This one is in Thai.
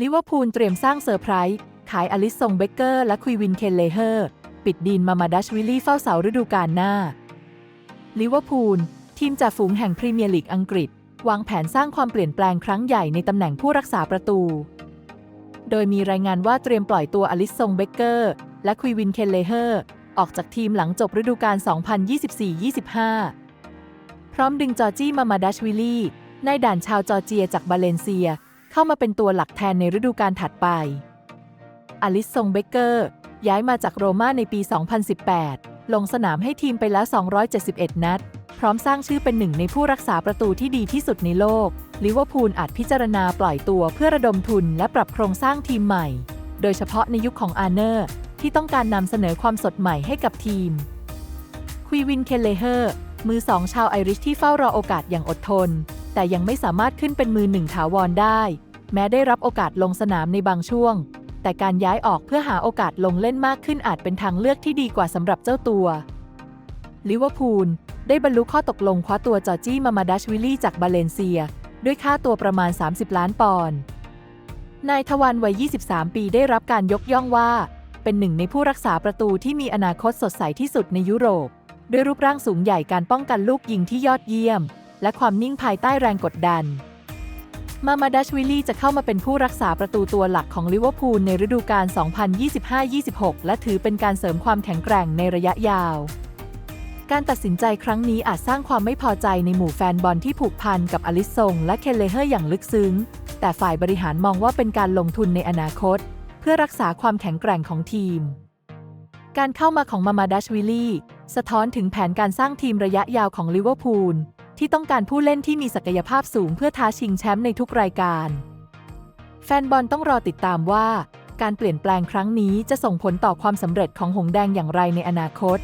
ลิเวอร์พูลเตรียมสร้างเซอร์ไพรส์ขายอลิสซงเบเกอร์และควีวินเคนเลเฮอร์ ปิดดีนมามาดัชวิลลี่เฝ้าเสาฤดูกาลหน้าลิเวอร์พูลทีมจ่าฝูงแห่งพรีเมียร์ลีกอังกฤษ วางแผนสร้างความเปลี่ยนแปลงครั้งใหญ่ในตำแหน่งผู้รักษาประตู โดยมีรายงานว่าเตรียมปล่อยตัวอลิสซงเบเกอร์และควีวินเคนเลเฮอร์ออกจากทีมหลังจบฤดูกาล 2024-25 พร้อมดึงจอร์จี้มามาดัชวิลลี่นายด่านชาวจอร์เจียจากบาเลนเซีย เข้ามาเป็นตัวหลักแทนในฤดูกาลถัดไป อลิสซงเบเกอร์ ย้ายมาจากโรม่าในปี 2018 ลงสนามให้ทีมไปแล้ว 271 นัด พร้อมสร้างชื่อเป็นหนึ่งในผู้รักษาประตูที่ดีที่สุดในโลก ลิเวอร์พูลอาจพิจารณาปล่อยตัวเพื่อระดมทุนและปรับโครงสร้างทีมใหม่ โดยเฉพาะในยุคของอาร์เนอร์ ที่ต้องการนำเสนอความสดใหม่ให้กับทีม ควีวิน เคนเลเฮอร์ มือสองชาวไอริชที่เฝ้ารอโอกาสอย่างอดทน แต่ยังไม่สามารถขึ้นเป็นมือหนึ่งถาวรได้ แม้ได้รับโอกาสลงสนามในบางช่วง แต่การย้ายออกเพื่อหาโอกาสลงเล่นมากขึ้นอาจเป็นทางเลือกที่ดีกว่าสำหรับเจ้าตัวลิเวอร์พูลได้บรรลุข้อตกลงคว้าตัวจอร์จี้มามาดัชวิลลี่จากบาเลนเซีย ด้วยค่าตัวประมาณ 30 ล้านปอนด์นายทวันวัย 23 ปีได้รับการยกย่องว่า เป็นหนึ่งในผู้รักษาประตูที่มีอนาคตสดใสที่สุดในยุโรป ด้วยรูปร่างสูงใหญ่การป้องกันลูกยิงที่ยอดเยี่ยม และความนิ่งภายใต้แรงกดดัน มามาดัชวิลลี่จะเข้ามาเป็นผู้รักษาประตูตัวหลักของลิเวอร์พูลในฤดูกาล 2025-26 และถือเป็นการเสริมความแข็งแกร่งในระยะยาว การตัดสินใจครั้งนี้อาจสร้างความไม่พอใจในหมู่แฟนบอลที่ผูกพันกับอลิสซงและเคนเลเฮอร์อย่างลึกซึ้ง แต่ฝ่ายบริหารมองว่าเป็นการลงทุนในอนาคต เพื่อรักษาความแข็งแกร่งของทีม การเข้ามาของมามาดัชวิลลี่สะท้อนถึงแผนการสร้างทีมระยะยาวของลิเวอร์พูล ที่ต้องการผู้เล่นที่มีศักยภาพสูงเพื่อท้าชิงแชมป์ในทุกรายการ แฟนบอลต้องรอติดตามว่า การเปลี่ยนแปลงครั้งนี้จะส่งผลต่อความสำเร็จของหงแดงอย่างไรในอนาคต